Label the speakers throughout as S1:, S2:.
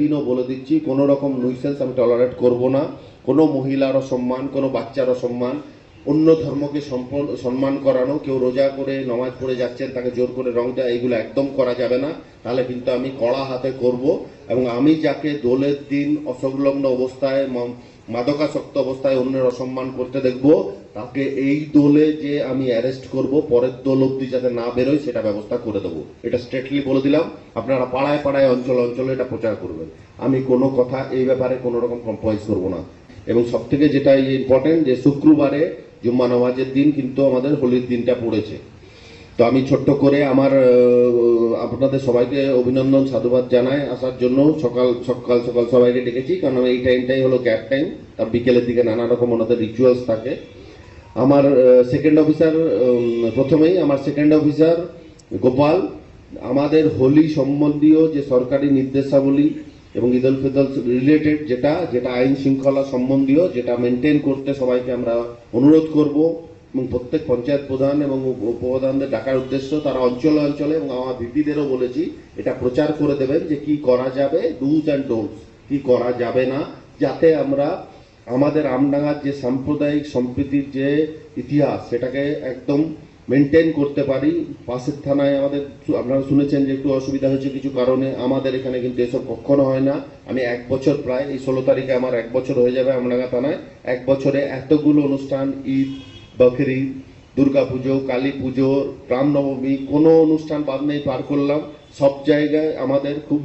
S1: দিনও বলে দিচ্ছি, কোনো রকম নুইসেন্স আমি টলারেট করব না। কোনো মহিলারও সম্মান, কোনো বাচ্চারও সম্মান, অন্য ধর্মকে সম্মান করানো, কেউ রোজা করে নমাজ পড়ে যাচ্ছেন, তাকে জোর করে রং দেওয়া এগুলো একদম করা যাবে না। তাহলে কিন্তু আমি কড়া হাতে করব এবং আমি যাকে দোলের দিন অসংলগ্ন অবস্থায় মাদকাসক্ত অবস্থায় অন্যের অসম্মান করতে দেখব, তাকে এই দোলে যে আমি অ্যারেস্ট করব, পরের দোল অব্দি যাতে না বেরোয়, সেটা ব্যবস্থা করে দেবো। এটা স্ট্রেটলি বলে দিলাম। আপনারা পাড়ায় পাড়ায় অঞ্চল অঞ্চলে এটা প্রচার করবেন। আমি কোনো কথা এই ব্যাপারে কোনো রকম কম্প্রোমাইজ করব না। এবং সব থেকে যেটা ইম্পর্টেন্ট যে শুক্রবারে জুম্মা নামাজের দিন কিন্তু আমাদের হোলির দিনটা পড়েছে। তো আমি ছোট্ট করে আমার আপনাদের সবাইকে অভিনন্দন, সাধুবাদ জানাই আসার জন্য। সকাল সকাল সকাল সবাইকে ডেকেছি, কারণ এই টাইমটাই হলো গ্যাপ টাইম তার বিকেলের দিকে নানা রকম ওনাদের রিচুয়ালস থাকে। আমার সেকেন্ড অফিসার প্রথমেই আমার সেকেন্ড অফিসার গোপাল। আমাদের হোলি সম্বন্ধীয় যে সরকারি নির্দেশাবলী এবং ঈদ উল ফিতর রিলেটেড যেটা যেটা আইন শৃঙ্খলা সম্বন্ধীয়, যেটা মেনটেন করতে সবাইকে আমরা অনুরোধ করব। এবং প্রত্যেক পঞ্চায়েত প্রধান এবং উপপ্রধানদের ডাকার উদ্দেশ্য তারা অঞ্চলে অঞ্চলে এবং আমার ভিপিদেরও বলেছি, এটা প্রচার করে দেবেন যে কি করা যাবে ডুজ অ্যান্ড ডোন্টস কি করা যাবে না, যাতে আমরা আমাদের আমডাঙ্গার যে সাম্প্রদায়িক সম্প্রীতির যে ইতিহাস, সেটাকে একদম মেনটেন করতে পারি। পাশের থানায় আমাদের আপনারা শুনেছেন যে একটু অসুবিধা হয়েছে কিছু কারণে, আমাদের এখানে কিন্তু এসব কখনো হয় না। আমি এক বছর প্রায়, এই ষোলো তারিখে আমার এক বছর হয়ে যাবে আমডাঙ্গা থানায়। এক বছরে এতগুলো অনুষ্ঠান, ঈদ বকরি, দুর্গা পুজো, কালী পুজো রামনবমী কোনো অনুষ্ঠান বাদ নেই, পার করলাম। সব জায়গায় আমাদের খুব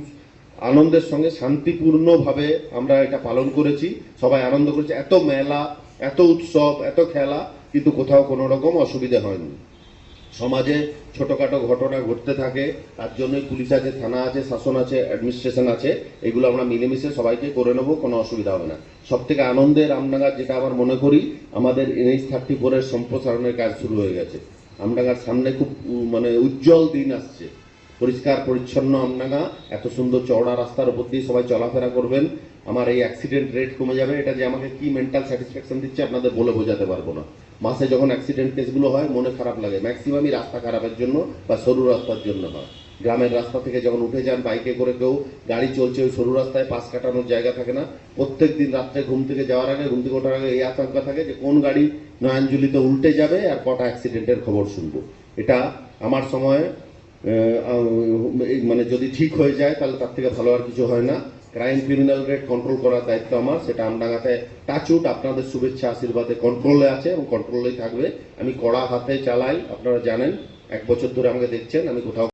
S1: আনন্দের সঙ্গে শান্তিপূর্ণভাবে আমরা এটা পালন করেছি। সবাই আনন্দ করেছি। এত মেলা, এত উৎসব, এত খেলা, কিন্তু কোথাও কোনো রকম অসুবিধা হয়নি। সমাজে ছোটখাটো ঘটনা ঘটতে থাকে, তার জন্যই পুলিশ আছে, থানা আছে, শাসন আছে অ্যাডমিনিস্ট্রেশন আছে, এগুলো আমরা মিলেমিশে সবাইকে করে নেব, কোনো অসুবিধা হবে না। সব থেকে আনন্দের আমডাঙ্গার যেটা আমার মনে করি, আমাদের এনএইচ থার্টি ফোরের সম্প্রসারণের কাজ শুরু হয়ে গেছে। আমডাঙ্গার সামনে খুব মানে উজ্জ্বল দিন আসছে। পরিষ্কার, পরিচ্ছন্ন আমডাঙ্গা এত সুন্দর চওড়া রাস্তার উপর দিয়ে সবাই চলাফেরা করবেন। আমার এই অ্যাক্সিডেন্ট রেট কমে যাবে, এটা যে আমাকে কি মেন্টাল স্যাটিসফ্যাকশন দিচ্ছে আপনাদের বলে বোঝাতে পারব না। মাসে যখন অ্যাক্সিডেন্ট কেসগুলো হয়, মনে খারাপ লাগে। ম্যাক্সিমামই রাস্তা খারাপের জন্য বা সরু রাস্তার জন্য হয়। গ্রামের রাস্তা থেকে যখন উঠে যান বাইকে করে কেউ, গাড়ি চলছে ওই সরু রাস্তায়, পাশ কাটানোর জায়গা থাকে না। প্রত্যেক দিন রাত্রে ঘুম থেকে যাওয়ার আগে, ঘুম থেকে ওঠার আগে এই আশঙ্কা থাকে যে কোন গাড়ি নয়াঞ্জলিতে উল্টে যাবে আর কটা অ্যাক্সিডেন্টের খবর শুনব। এটা আমার সময়ে মানে যদি ঠিক হয়ে যায়, তাহলে তার থেকে ভালো আর কিছু হয় না। ক্রাইম রেট কন্ট্রোল করার দায়িত্ব আমার, সেটা আমডাঙ্গাতে টাচুট আপনাদের শুভেচ্ছা, আশীর্বাদে কন্ট্রোলে আছে এবং কন্ট্রোলেই থাকবে। আমি কড়া হাতে চালাই, আপনারা জানেন, এক বছর ধরে আমাকে দেখছেন, আমি কোথাও